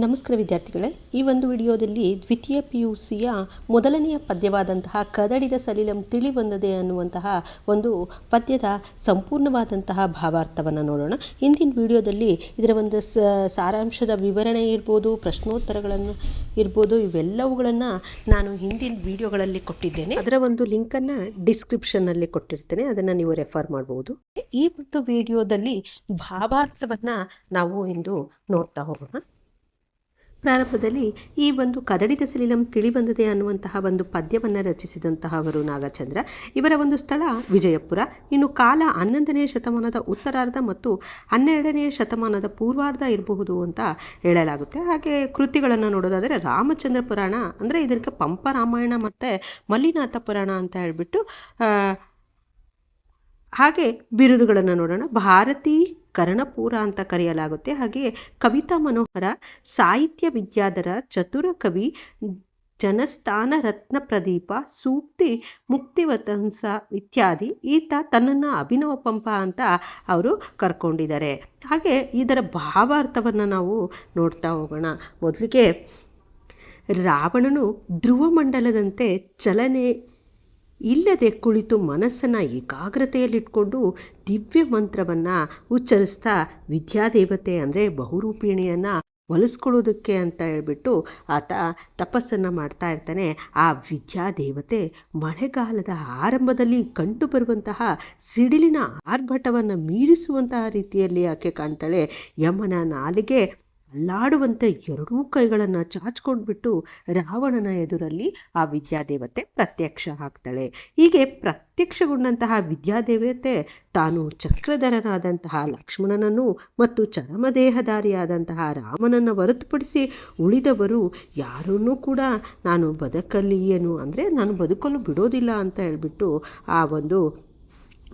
ನಮಸ್ಕಾರ ವಿದ್ಯಾರ್ಥಿಗಳೇ, ಈ ಒಂದು ವಿಡಿಯೋದಲ್ಲಿ ದ್ವಿತೀಯ ಪಿ ಯು ಸಿಯ ಮೊದಲನೆಯ ಪದ್ಯವಾದಂತಹ ಕದಡಿದ ಸಲಿಲಂ ತಿಳಿ ಬಂದದೆ ಅನ್ನುವಂತಹ ಒಂದು ಪದ್ಯದ ಸಂಪೂರ್ಣವಾದಂತಹ ಭಾವಾರ್ಥವನ್ನು ನೋಡೋಣ. ಹಿಂದಿನ ವಿಡಿಯೋದಲ್ಲಿ ಇದರ ಒಂದು ಸಾರಾಂಶದ ವಿವರಣೆ ಇರ್ಬೋದು, ಪ್ರಶ್ನೋತ್ತರಗಳನ್ನು ಇರ್ಬೋದು, ಇವೆಲ್ಲವುಗಳನ್ನು ನಾನು ಹಿಂದಿನ ವಿಡಿಯೋಗಳಲ್ಲಿ ಕೊಟ್ಟಿದ್ದೇನೆ. ಅದರ ಒಂದು ಲಿಂಕನ್ನು ಡಿಸ್ಕ್ರಿಪ್ಷನ್ನಲ್ಲಿ ಕೊಟ್ಟಿರ್ತೇನೆ, ಅದನ್ನು ನೀವು ರೆಫರ್ ಮಾಡ್ಬೋದು. ಈ ಒಂದು ವಿಡಿಯೋದಲ್ಲಿ ಭಾವಾರ್ಥವನ್ನು ನಾವು ಇಂದು ನೋಡ್ತಾ ಹೋಗೋಣ. ಪ್ರಾರಂಭದಲ್ಲಿ ಈ ಒಂದು ಕದಡಿದ ಸಲಿಲಂ ತಿಳಿಬಂದಿದೆ ಅನ್ನುವಂತಹ ಒಂದು ಪದ್ಯವನ್ನು ರಚಿಸಿದಂತಹವರು ನಾಗಚಂದ್ರ. ಇವರ ಒಂದು ಸ್ಥಳ ವಿಜಯಪುರ. ಇನ್ನು ಕಾಲ ಹನ್ನೊಂದನೇ ಶತಮಾನದ ಉತ್ತರಾರ್ಧ ಮತ್ತು ಹನ್ನೆರಡನೇ ಶತಮಾನದ ಪೂರ್ವಾರ್ಧ ಇರಬಹುದು ಅಂತ ಹೇಳಲಾಗುತ್ತೆ. ಹಾಗೆ ಕೃತಿಗಳನ್ನು ನೋಡೋದಾದರೆ ರಾಮಚಂದ್ರ ಪುರಾಣ, ಅಂದರೆ ಇದಕ್ಕೆ ಪಂಪ ರಾಮಾಯಣ ಮತ್ತು ಮಲ್ಲಿನಾಥ ಪುರಾಣ ಅಂತ ಹೇಳಿಬಿಟ್ಟು ಹಾಗೆ ಬಿರುದುಗಳನ್ನು ನೋಡೋಣ. ಭಾರತೀ ಕರ್ಣಪೂರ ಅಂತ ಕರೆಯಲಾಗುತ್ತೆ. ಹಾಗೆ ಕವಿತಾ ಮನೋಹರ, ಸಾಹಿತ್ಯ ವಿದ್ಯಾಧರ, ಚತುರ ಕವಿ, ಜನಸ್ಥಾನ ರತ್ನ ಪ್ರದೀಪ, ಸೂಕ್ತಿ ಮುಕ್ತಿವತಂಸ ಇತ್ಯಾದಿ ಈತ ತನ್ನನ್ನು ಅಭಿನವ ಪಂಪ ಅಂತ ಅವರು ಕರ್ಕೊಂಡಿದ್ದಾರೆ. ಹಾಗೆ ಇದರ ಭಾವಾರ್ಥವನ್ನು ನಾವು ನೋಡ್ತಾ ಹೋಗೋಣ. ಮೊದಲಿಗೆ ರಾವಣನು ಧ್ರುವ ಮಂಡಲದಂತೆ ಚಲನೆ ಇಲ್ಲದೆ ಕುಳಿತು ಮನಸ್ಸನ್ನು ಏಕಾಗ್ರತೆಯಲ್ಲಿಟ್ಕೊಂಡು ದಿವ್ಯ ಮಂತ್ರವನ್ನು ಉಚ್ಚರಿಸ್ತಾ ವಿದ್ಯಾದೇವತೆ ಅಂದರೆ ಬಹುರೂಪಿಣಿಯನ್ನು ಒಲಿಸ್ಕೊಳ್ಳೋದಕ್ಕೆ ಅಂತ ಹೇಳ್ಬಿಟ್ಟು ಆತ ತಪಸ್ಸನ್ನು ಮಾಡ್ತಾ ಇರ್ತಾನೆ. ಆ ವಿದ್ಯಾದೇವತೆ ಮಳೆಗಾಲದ ಆರಂಭದಲ್ಲಿ ಕಂಡು ಬರುವಂತಹ ಸಿಡಿಲಿನ ಆರ್ಭಟವನ್ನು ಮೀರಿಸುವಂತಹ ರೀತಿಯಲ್ಲಿ ಆಕೆ ಕಾಣ್ತಾಳೆ. ಯಮನ ನಾಲಿಗೆ ಅಲ್ಲಾಡುವಂತೆ ಎರಡೂ ಕೈಗಳನ್ನು ಚಾಚ್ಕೊಂಡ್ಬಿಟ್ಟು ರಾವಣನ ಎದುರಲ್ಲಿ ಆ ವಿದ್ಯಾದೇವತೆ ಪ್ರತ್ಯಕ್ಷ ಆಗ್ತಾಳೆ. ಹೀಗೆ ಪ್ರತ್ಯಕ್ಷಗೊಂಡಂತಹ ವಿದ್ಯಾದೇವತೆ ತಾನು ಚಕ್ರಧರನಾದಂತಹ ಲಕ್ಷ್ಮಣನನ್ನು ಮತ್ತು ಚರಮದೇಹಧಾರಿಯಾದಂತಹ ರಾಮನನ್ನು ಹೊರತುಪಡಿಸಿ ಉಳಿದವರು ಯಾರನ್ನೂ ಕೂಡ ನಾನು ಬದುಕಲಿಯೇನು ಅಂದರೆ ನಾನು ಬದುಕಲು ಬಿಡೋದಿಲ್ಲ ಅಂತ ಹೇಳಿಬಿಟ್ಟು ಆ ಒಂದು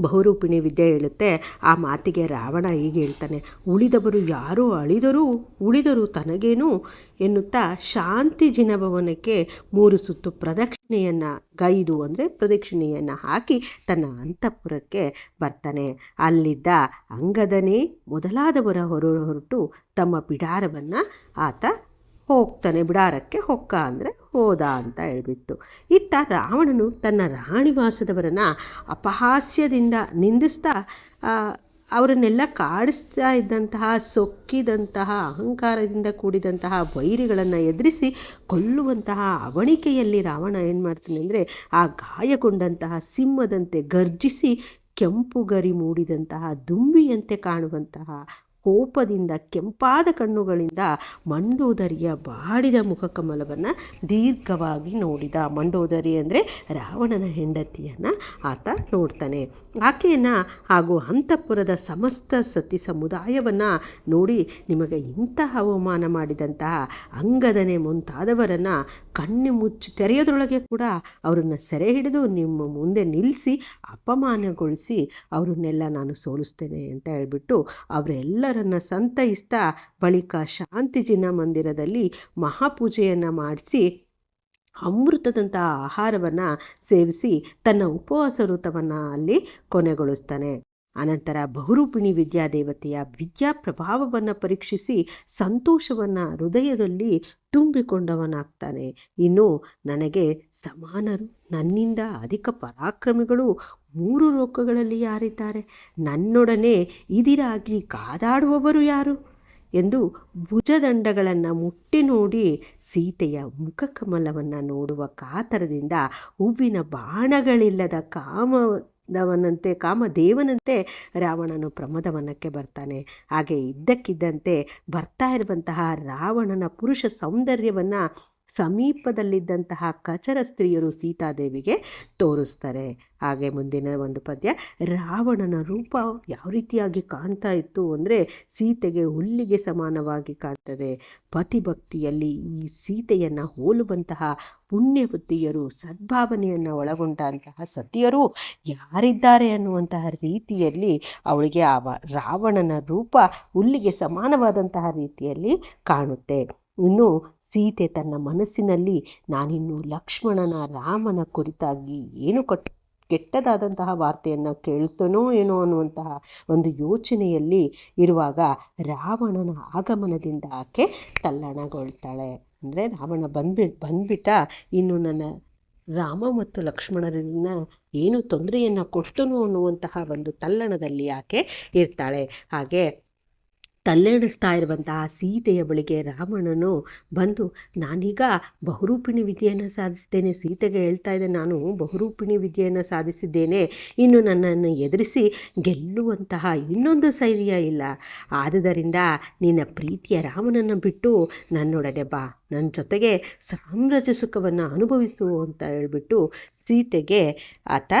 ಬಹುರೂಪಿಣಿ ವಿದ್ಯೆ ಹೇಳುತ್ತೆ, ಆ ಮಾತಿಗೆ ರಾವಣ ಹೀಗೆ ಹೇಳ್ತಾನೆ, ಉಳಿದವರು ಯಾರೋ ಅಳಿದರೂ, ಉಳಿದರು ತನಗೇನು? ಎನ್ನುತ್ತಾ ಶಾಂತಿ ಜಿನಭವನಕ್ಕೆ ಮೂರು ಸುತ್ತು ಪ್ರದಕ್ಷಿಣೆಯನ್ನು, ಗೈದು ಅಂದರೆ ಪ್ರದಕ್ಷಿಣೆಯನ್ನು ಹಾಕಿ ತನ್ನ ಅಂತಃಪುರಕ್ಕೆ ಬರ್ತಾನೆ. ಅಲ್ಲಿದ್ದ ಅಂಗದನೇ ಮೊದಲಾದವರ ಹೊರ ಹೊರಟು ತಮ್ಮ ಬಿಡಾರವನ್ನು ಆತ ಹೋಗ್ತಾನೆ ಬಿಡಾರಕ್ಕೆ ಹೊಕ್ಕ ಅಂದರೆ ಹೋದ ಅಂತ ಹೇಳ್ಬಿಟ್ಟು. ಇತ್ತ ರಾವಣನು ತನ್ನ ರಾಣಿವಾಸದವರನ್ನು ಅಪಹಾಸ್ಯದಿಂದ ನಿಂದಿಸ್ತಾ ಅವರನ್ನೆಲ್ಲ ಕಾಡಿಸ್ತಾ ಇದ್ದಂತಹ, ಸೊಕ್ಕಿದಂತಹ, ಅಹಂಕಾರದಿಂದ ಕೂಡಿದಂತಹ ವೈರಿಗಳನ್ನು ಎದುರಿಸಿ ಕೊಲ್ಲುವಂತಹ ಅವಣಿಕೆಯಲ್ಲಿ ರಾವಣ ಏನು ಮಾಡ್ತಾನೆ ಅಂದರೆ ಆ ಗಾಯಗೊಂಡಂತಹ ಸಿಂಹದಂತೆ ಗರ್ಜಿಸಿ ಕೆಂಪು ಗರಿ ಮೂಡಿದಂತಹ ದುಂಬಿಯಂತೆ ಕಾಣುವಂತಹ ಕೋಪದಿಂದ, ಕೆಂಪಾದ ಕಣ್ಣುಗಳಿಂದ ಮಂಡೋದರಿಯ ಬಾಡಿದ ಮುಖಕಮಲವನ್ನು ದೀರ್ಘವಾಗಿ ನೋಡಿದ. ಮಂಡೋದರಿ ಅಂದರೆ ರಾವಣನ ಹೆಂಡತಿಯನ್ನು ಆತ ನೋಡ್ತಾನೆ. ಆಕೆಯನ್ನು ಹಾಗೂ ಅಂತಃಪುರದ ಸಮಸ್ತ ಸತಿ ಸಮುದಾಯವನ್ನು ನೋಡಿ ನಿಮಗೆ ಇಂತಹ ಅವಮಾನ ಮಾಡಿದಂತಹ ಅಂಗದನೆ ಮುಂತಾದವರನ್ನು ಕಣ್ಣು ಮುಚ್ಚಿ ತೆರೆಯೋದ್ರೊಳಗೆ ಕೂಡ ಅವರನ್ನು ಸೆರೆ ಹಿಡಿದು ನಿಮ್ಮ ಮುಂದೆ ನಿಲ್ಲಿಸಿ ಅಪಮಾನಗೊಳಿಸಿ ಅವರನ್ನೆಲ್ಲ ನಾನು ಸೋಲಿಸ್ತೇನೆ ಅಂತ ಹೇಳ್ಬಿಟ್ಟು ಅವರೆಲ್ಲರನ್ನ ಸಂತೈಸ್ತಾ ಬಳಿಕ ಶಾಂತಿಜಿನ ಮಂದಿರದಲ್ಲಿ ಮಹಾಪೂಜೆಯನ್ನು ಮಾಡಿಸಿ ಅಮೃತದಂತಹ ಆಹಾರವನ್ನು ಸೇವಿಸಿ ತನ್ನ ಉಪವಾಸ ಋತವನ್ನು ಅಲ್ಲಿ ಕೊನೆಗೊಳಿಸ್ತಾನೆ. ಅನಂತರ ಬಹುರೂಪಿಣಿ ವಿದ್ಯಾದೇವತೆಯ ವಿದ್ಯಾ ಪ್ರಭಾವವನ್ನು ಪರೀಕ್ಷಿಸಿ ಸಂತೋಷವನ್ನು ಹೃದಯದಲ್ಲಿ ತುಂಬಿಕೊಂಡವನಾಗ್ತಾನೆ. ಇನ್ನು ನನಗೆ ಸಮಾನರು, ನನ್ನಿಂದ ಅಧಿಕ ಪರಾಕ್ರಮಿಗಳು ಮೂರು ಲೋಕಗಳಲ್ಲಿ ಯಾರಿದ್ದಾರೆ? ನನ್ನೊಡನೆ ಇದಿರಾಗಿ ಕಾದಾಡುವವರು ಯಾರು? ಎಂದು ಭುಜದಂಡಗಳನ್ನು ಮುಟ್ಟಿ ನೋಡಿ ಸೀತೆಯ ಮುಖಕಮಲವನ್ನು ನೋಡುವ ಕಾತರದಿಂದ ಹೂವಿನ ಬಾಣಗಳಿಲ್ಲದ ಕಾಮ ದವನಂತೆ ಕಾಮದೇವನಂತೆ ರಾವಣನು ಪ್ರಮದವನಕ್ಕೆ ಬರ್ತಾನೆ. ಹಾಗೆ ಇದ್ದಕ್ಕಿದ್ದಂತೆ ಬರ್ತಾ ಇರುವಂತಹ ರಾವಣನ ಪುರುಷ ಸೌಂದರ್ಯವನ್ನು ಸಮೀಪದಲ್ಲಿದ್ದಂತಹ ಕಚರ ಸ್ತ್ರೀಯರು ಸೀತಾದೇವಿಗೆ ತೋರಿಸ್ತಾರೆ. ಹಾಗೆ ಮುಂದಿನ ಒಂದು ಪದ್ಯ, ರಾವಣನ ರೂಪ ಯಾವ ರೀತಿಯಾಗಿ ಕಾಣ್ತಾ ಇತ್ತು ಅಂದರೆ ಸೀತೆಗೆ ಹುಲ್ಲಿಗೆ ಸಮಾನವಾಗಿ ಕಾಣ್ತದೆ. ಪತಿಭಕ್ತಿಯಲ್ಲಿ ಈ ಸೀತೆಯನ್ನು ಹೋಲುವಂತಹ ಪುಣ್ಯವತಿಯರು ಸದ್ಭಾವನೆಯನ್ನು ಒಳಗೊಂಡಂತಹ ಸತಿಯರು ಯಾರಿದ್ದಾರೆ ಅನ್ನುವಂತಹ ರೀತಿಯಲ್ಲಿ ಅವಳಿಗೆ ಆ ರಾವಣನ ರೂಪ ಹುಲ್ಲಿಗೆ ಸಮಾನವಾದಂತಹ ರೀತಿಯಲ್ಲಿ ಕಾಣುತ್ತೆ. ಇನ್ನು ಸೀತೆ ತನ್ನ ಮನಸ್ಸಿನಲ್ಲಿ, ನಾನಿನ್ನು ಲಕ್ಷ್ಮಣನ, ರಾಮನ ಕುರಿತಾಗಿ ಏನು ಕಟ್ ಕೆಟ್ಟದಾದಂತಹ ವಾರ್ತೆಯನ್ನು ಕೇಳ್ತನೋ ಏನೋ ಅನ್ನುವಂತಹ ಒಂದು ಯೋಚನೆಯಲ್ಲಿ ಇರುವಾಗ ರಾವಣನ ಆಗಮನದಿಂದ ಆಕೆ ತಲ್ಲಣಗೊಳ್ತಾಳೆ. ಅಂದರೆ ರಾವಣ ಬಂದ್ಬಿಟ್ಟು ಬಂದ್ಬಿಟ್ಟ ಇನ್ನು ನನ್ನ ರಾಮ ಮತ್ತು ಲಕ್ಷ್ಮಣರನ್ನ ಏನು ತೊಂದರೆಯನ್ನು ಕೊಡ್ತನೋ ಅನ್ನುವಂತಹ ಒಂದು ತಲ್ಲಣದಲ್ಲಿ ಆಕೆ ಇರ್ತಾಳೆ. ಹಾಗೆ ತಲ್ಲೆಣಿಸ್ತಾ ಇರುವಂತಹ ಸೀತೆಯ ಬಳಿಗೆ ರಾವಣನು ಬಂದು, ನಾನೀಗ ಬಹುರೂಪಿಣಿ ವಿದ್ಯೆಯನ್ನು ಸಾಧಿಸ್ತೇನೆ ಸೀತೆಗೆ ಹೇಳ್ತಾ ಇದ್ದೆ, ನಾನು ಬಹುರೂಪಿಣಿ ವಿದ್ಯೆಯನ್ನು ಸಾಧಿಸಿದ್ದೇನೆ. ಇನ್ನು ನನ್ನನ್ನು ಎದುರಿಸಿ ಗೆಲ್ಲುವಂತಹ ಇನ್ನೊಂದು ಶೈಲಿಯ ಇಲ್ಲ. ಆದುದರಿಂದ ನಿನ್ನ ಪ್ರೀತಿಯ ರಾಮನನ್ನು ಬಿಟ್ಟು ನನ್ನೊಡನೆ ಬಾ. ನನ್ನ ಜೊತೆಗೆ ಸಾಮ್ರಾಜ್ಯ ಸುಖವನ್ನು ಅನುಭವಿಸು ಅಂತ ಹೇಳಿಬಿಟ್ಟು ಸೀತೆಗೆ ಆತ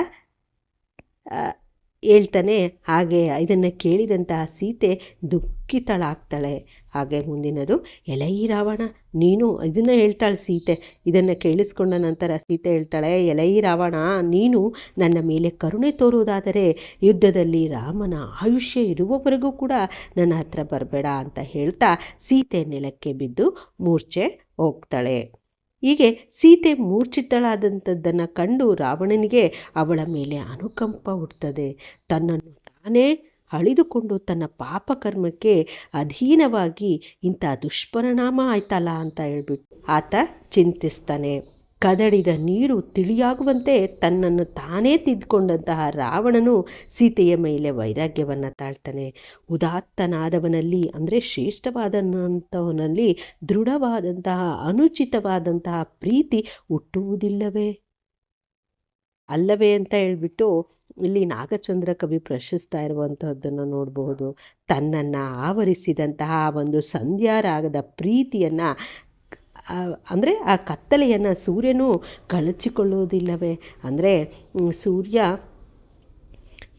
ಹೇಳ್ತಾನೆ, ಹಾಗೆ ಇದನ್ನು ಕೇಳಿದಂತಹ ಸೀತೆ ದುಃಖಿತಳಾಗ್ತಾಳೆ. ಹಾಗೆ ಮುಂದಿನದು, ಎಲೈ ರಾವಣ, ನೀನು ಇದನ್ನು ಹೇಳ್ತಾಳೆ ಸೀತೆ. ಇದನ್ನು ಕೇಳಿಸ್ಕೊಂಡ ನಂತರ ಸೀತೆ ಹೇಳ್ತಾಳೆ, ಎಲೈ ರಾವಣ, ನೀನು ನನ್ನ ಮೇಲೆ ಕರುಣೆ ತೋರುವುದಾದರೆ ಯುದ್ಧದಲ್ಲಿ ರಾಮನ ಆಯುಷ್ಯ ಇರುವವರೆಗೂ ಕೂಡ ನನ್ನ ಹತ್ರ ಬರಬೇಡ ಅಂತ ಹೇಳ್ತಾ ಸೀತೆ ನೆಲಕ್ಕೆ ಬಿದ್ದು ಮೂರ್ಛೆ ಹೋಗ್ತಾಳೆ. ಹೀಗೆ ಸೀತೆ ಮೂರ್ಛಿತಳಾದಂಥದ್ದನ್ನು ಕಂಡು ರಾವಣನಿಗೆ ಅವಳ ಮೇಲೆ ಅನುಕಂಪ ಹುಟ್ಟುತ್ತದೆ. ತನ್ನನ್ನು ತಾನೇ ಅಳಿದುಕೊಂಡು ತನ್ನ ಪಾಪಕರ್ಮಕ್ಕೆ ಅಧೀನವಾಗಿ ಇಂಥ ದುಷ್ಪರಿಣಾಮ ಆಯ್ತಲ್ಲ ಅಂತ ಹೇಳ್ಬಿಟ್ಟು ಆತ ಚಿಂತಿಸ್ತಾನೆ. ಕದಡಿದ ನೀರು ತಿಳಿಯಾಗುವಂತೆ ತನ್ನನ್ನು ತಾನೇ ತಿದ್ದುಕೊಂಡಂತಹ ರಾವಣನು ಸೀತೆಯ ಮೇಲೆ ವೈರಾಗ್ಯವನ್ನು ತಾಳ್ತಾನೆ. ಉದಾತ್ತನಾದವನಲ್ಲಿ, ಅಂದರೆ ಶ್ರೇಷ್ಠವಾದಂಥವನಲ್ಲಿ ದೃಢವಾದಂತಹ, ಅನುಚಿತವಾದಂತಹ ಪ್ರೀತಿ ಹುಟ್ಟುವುದಿಲ್ಲವೇ? ಅಲ್ಲವೇ ಅಂತ ಹೇಳಿಬಿಟ್ಟು ಇಲ್ಲಿ ನಾಗಚಂದ್ರ ಕವಿ ಪ್ರಶಸ್ತಾ ಇರುವಂತಹದ್ದನ್ನು ನೋಡಬಹುದು. ತನ್ನನ್ನು ಆವರಿಸಿದಂತಹ ಒಂದು ಸಂಧ್ಯಾರಾಗದ ಪ್ರೀತಿಯನ್ನು ಅಂದರೆ ಆ ಕತ್ತಲೆಯನ್ನು ಸೂರ್ಯನು ಕಳಚಿಕೊಳ್ಳುವುದಿಲ್ಲವೇ? ಅಂದರೆ ಸೂರ್ಯ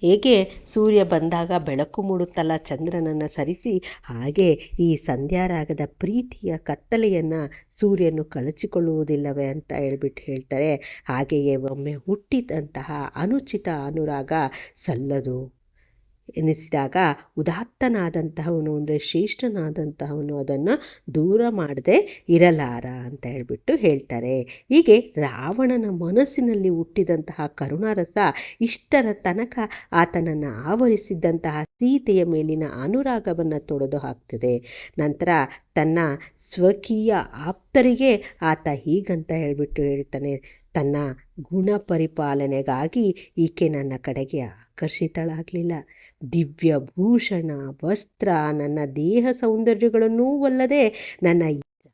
ಹೇಗೆ ಸೂರ್ಯ ಬಂದಾಗ ಬೆಳಕು ಮೂಡುತ್ತಲ್ಲ, ಚಂದ್ರನನ್ನು ಸರಿಸಿ, ಹಾಗೆ ಈ ಸಂಧ್ಯಾರಾಗದ ಪ್ರೀತಿಯ ಕತ್ತಲೆಯನ್ನು ಸೂರ್ಯನು ಕಳಚಿಕೊಳ್ಳುವುದಿಲ್ಲವೇ ಅಂತ ಹೇಳ್ಬಿಟ್ಟು ಹೇಳ್ತಾರೆ. ಹಾಗೆಯೇ ಒಮ್ಮೆ ಹುಟ್ಟಿದಂತಹ ಅನುಚಿತ ಅನುರಾಗ ಸಲ್ಲದು. ಎನಿಸಿದಾಗ ಉದಾತ್ತನಾದಂತಹವನು ಅಂದರೆ ಶ್ರೇಷ್ಠನಾದಂತಹವನು ಅದನ್ನು ದೂರ ಮಾಡದೆ ಇರಲಾರ ಅಂತ ಹೇಳಿಬಿಟ್ಟು ಹೇಳ್ತಾರೆ. ಹೀಗೆ ರಾವಣನ ಮನಸ್ಸಿನಲ್ಲಿ ಹುಟ್ಟಿದಂತಹ ಕರುಣಾರಸ ಇಷ್ಟರ ತನಕ ಆತನನ್ನು ಆವರಿಸಿದ್ದಂತಹ ಸೀತೆಯ ಮೇಲಿನ ಅನುರಾಗವನ್ನು ತೊಡೆದು ಹಾಕ್ತದೆ. ನಂತರ ತನ್ನ ಸ್ವಕೀಯ ಆಪ್ತರಿಗೆ ಆತ ಹೀಗಂತ ಹೇಳಿಬಿಟ್ಟು ಹೇಳ್ತಾನೆ, ತನ್ನ ಗುಣ ಪರಿಪಾಲನೆಗಾಗಿ ಈಕೆ ನನ್ನ ಕಡೆಗೆ ಆಕರ್ಷಿತಳಾಗಲಿಲ್ಲ. ದಿವ್ಯ ಭೂಷಣ, ವಸ್ತ್ರ, ನನ್ನ ದೇಹ ಸೌಂದರ್ಯಗಳನ್ನೂ ಅಲ್ಲದೆ ನನ್ನ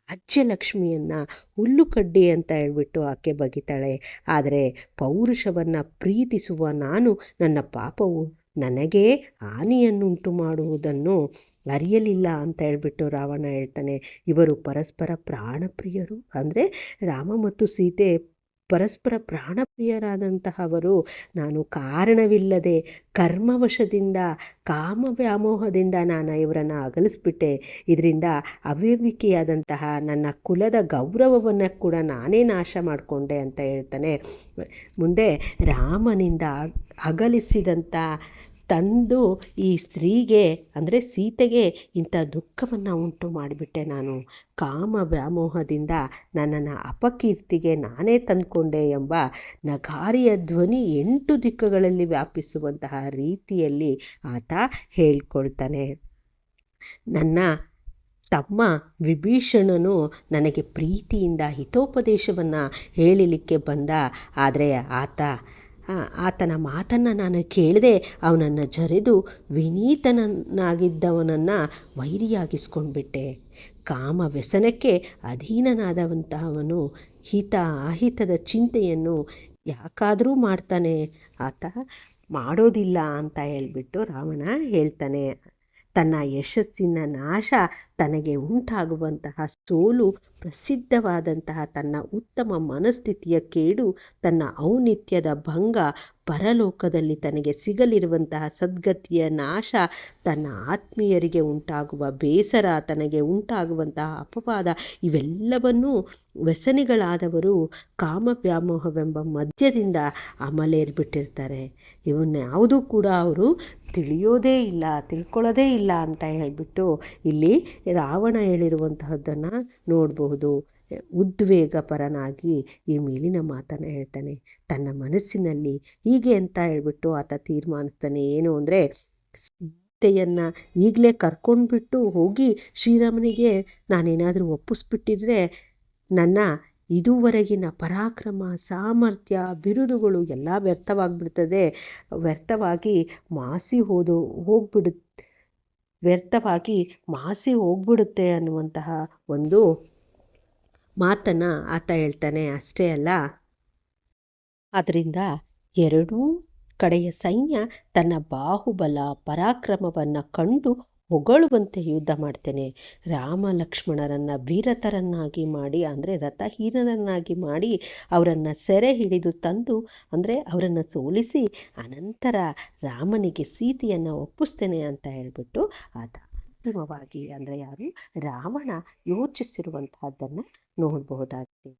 ರಾಜ್ಯಲಕ್ಷ್ಮಿಯನ್ನು ಹುಲ್ಲುಕಡ್ಡಿ ಅಂತ ಹೇಳ್ಬಿಟ್ಟು ಆಕೆ ಬಗಿತಾಳೆ ಆದರೆ ಪೌರುಷವನ್ನು ಪ್ರೀತಿಸುವ ನಾನು ನನ್ನ ಪಾಪವು ನನಗೇ ಹಾನಿಯನ್ನುಂಟು ಮಾಡುವುದನ್ನು ಅರಿಯಲಿಲ್ಲ ಅಂತ ಹೇಳ್ಬಿಟ್ಟು ರಾವಣ ಹೇಳ್ತಾನೆ. ಇವರು ಪರಸ್ಪರ ಪ್ರಾಣಪ್ರಿಯರು. ಅಂದರೆ ರಾಮ ಮತ್ತು ಸೀತೆ ಪರಸ್ಪರ ಪ್ರಾಣಪ್ರಿಯರಾದಂತಹವರು, ನಾನು ಕಾರಣವಿಲ್ಲದೆ ಕರ್ಮವಶದಿಂದ ಕಾಮ ವ್ಯಾಮೋಹದಿಂದ ನಾನು ಇವರನ್ನು ಅಗಲಿಸ್ಬಿಟ್ಟೆ. ಇದರಿಂದ ಅವ್ಯವಿಕೆಯಾದಂತಹ ನನ್ನ ಕುಲದ ಗೌರವವನ್ನು ಕೂಡ ನಾನೇ ನಾಶ ಮಾಡಿಕೊಂಡೆ ಅಂತ ಹೇಳ್ತಾನೆ. ಮುಂದೆ ರಾಮನಿಂದ ಅಗಲಿಸಿದಂಥ ತಂದು ಈ ಸ್ತ್ರೀಗೆ, ಅಂದರೆ ಸೀತೆಗೆ ಇಂಥ ದುಃಖವನ್ನು ಉಂಟು ಮಾಡಿಬಿಟ್ಟೆ ನಾನು. ಕಾಮ ವ್ಯಾಮೋಹದಿಂದ ನನ್ನನ್ನು ಅಪಕೀರ್ತಿಗೆ ನಾನೇ ತಂದುಕೊಂಡೆ ಎಂಬ ನಗಾರಿಯ ಧ್ವನಿ ಎಂಟು ದಿಕ್ಕುಗಳಲ್ಲಿ ವ್ಯಾಪಿಸುವಂತಹ ರೀತಿಯಲ್ಲಿ ಆತ ಹೇಳ್ಕೊಳ್ತಾನೆ. ನನ್ನ ತಮ್ಮ ವಿಭೀಷಣನು ನನಗೆ ಪ್ರೀತಿಯಿಂದ ಹಿತೋಪದೇಶವನ್ನು ಹೇಳಲಿಕ್ಕೆ ಬಂದ, ಆದರೆ ಆತ ಆತನ ಮಾತನ್ನು ನಾನು ಕೇಳದೆ ಅವನನ್ನು ಜರೆದು ವಿನೀತನನ್ನಾಗಿದ್ದವನನ್ನು ವೈರಿಯಾಗಿಸ್ಕೊಂಡ್ಬಿಟ್ಟೆ. ಕಾಮ ವ್ಯಸನಕ್ಕೆ ಅಧೀನನಾದವಂತಹವನು ಹಿತ ಅಹಿತದ ಚಿಂತೆಯನ್ನು ಯಾಕಾದರೂ ಮಾಡ್ತಾನೆ. ಆತ ಮಾಡೋದಿಲ್ಲ ಅಂತ ಹೇಳಿಬಿಟ್ಟು ರಾವಣ ಹೇಳ್ತಾನೆ. ತನ್ನ ಯಶಸ್ಸಿನ ನಾಶ ತನಗೆ ಉಂಟಾಗುವಂತಹ ಸೋಲು ಪ್ರಸಿದ್ಧವಾದಂತಹ ತನ್ನ ಉತ್ತಮ ಮನಸ್ಥಿತಿಯ ಕೇಡು, ತನ್ನ ಔನಿತ್ಯದ ಭಂಗ ಪರಲೋಕದಲ್ಲಿ ತನಗೆ ಸಿಗಲಿರುವಂತಹ ಸದ್ಗತಿಯ ನಾಶ ತನ್ನ ಆತ್ಮೀಯರಿಗೆ ಉಂಟಾಗುವ ಬೇಸರ, ತನಗೆ ಉಂಟಾಗುವಂತಹ ಅಪವಾದ ಇವೆಲ್ಲವನ್ನೂ ವ್ಯಸನಿಗಳಾದವರು ಕಾಮ ವ್ಯಾಮೋಹವೆಂಬ ಮದ್ಯದಿಂದ ಅಮಲೇರ್ಬಿಟ್ಟಿರ್ತಾರೆ. ಇವನ್ನ ಯಾವುದೂ ಕೂಡ ಅವರು ತಿಳಿಯೋದೇ ಇಲ್ಲ, ತಿಳ್ಕೊಳ್ಳೋದೇ ಇಲ್ಲ ಅಂತ ಹೇಳಿಬಿಟ್ಟು ಇಲ್ಲಿ ರಾವಣ ಹೇಳಿರುವಂತಹದ್ದನ್ನು ನೋಡಬಹುದು. ಉದ್ವೇಗಪರನಾಗಿ ಈ ಮೇಲಿನ ಮಾತನ್ನು ಹೇಳ್ತಾನೆ. ತನ್ನ ಮನಸ್ಸಿನಲ್ಲಿ ಹೀಗೆ ಅಂತ ಹೇಳ್ಬಿಟ್ಟು ಆತ ತೀರ್ಮಾನಿಸ್ತಾನೆ. ಏನು ಅಂದರೆ, ಸೀತೆಯನ್ನು ಈಗಲೇ ಕರ್ಕೊಂಡ್ಬಿಟ್ಟು ಹೋಗಿ ಶ್ರೀರಾಮನಿಗೆ ನಾನೇನಾದರೂ ಒಪ್ಪಿಸ್ಬಿಟ್ಟಿದ್ರೆ ನನ್ನ ಇದುವರೆಗಿನ ಪರಾಕ್ರಮ, ಸಾಮರ್ಥ್ಯ, ಬಿರುದುಗಳು ಎಲ್ಲ ವ್ಯರ್ಥವಾಗಿಬಿಡ್ತದೆ. ವ್ಯರ್ಥವಾಗಿ ಮಾಸಿ ಹೋದು ಹೋಗ್ಬಿಡು ವ್ಯರ್ಥವಾಗಿ ಮಾಸಿ ಹೋಗ್ಬಿಡುತ್ತೆ ಅನ್ನುವಂತಹ ಒಂದು ಮಾತನ್ನು ಆತ ಹೇಳ್ತಾನೆ. ಅಷ್ಟೇ ಅಲ್ಲ ಆದ್ದರಿಂದ ಎರಡೂ ಕಡೆಯ ಸೈನ್ಯ ತನ್ನ ಬಾಹುಬಲ, ಪರಾಕ್ರಮವನ್ನು ಕಂಡು ಹೊಗಳುವಂತೆ ಯುದ್ಧ ಮಾಡ್ತೇನೆ. ರಾಮ ಲಕ್ಷ್ಮಣರನ್ನು ವೀರತರನ್ನಾಗಿ ಮಾಡಿ, ಅಂದರೆ ರಥಹೀನರನ್ನಾಗಿ ಮಾಡಿ ಅವರನ್ನು ಸೆರೆ ಹಿಡಿದು ತಂದು, ಅಂದರೆ ಅವರನ್ನು ಸೋಲಿಸಿ ಅನಂತರ ರಾಮನಿಗೆ ಸೀತೆಯನ್ನು ಒಪ್ಪಿಸ್ತೇನೆ ಅಂತ ಹೇಳಿಬಿಟ್ಟು ಆತ ಅಂತಿಮವಾಗಿ ಅಂದರೆ ಯಾರು? ರಾವಣ ಯೋಚಿಸಿರುವಂತಹದ್ದನ್ನು ನೋಡಬಹುದಾಗಿದೆ.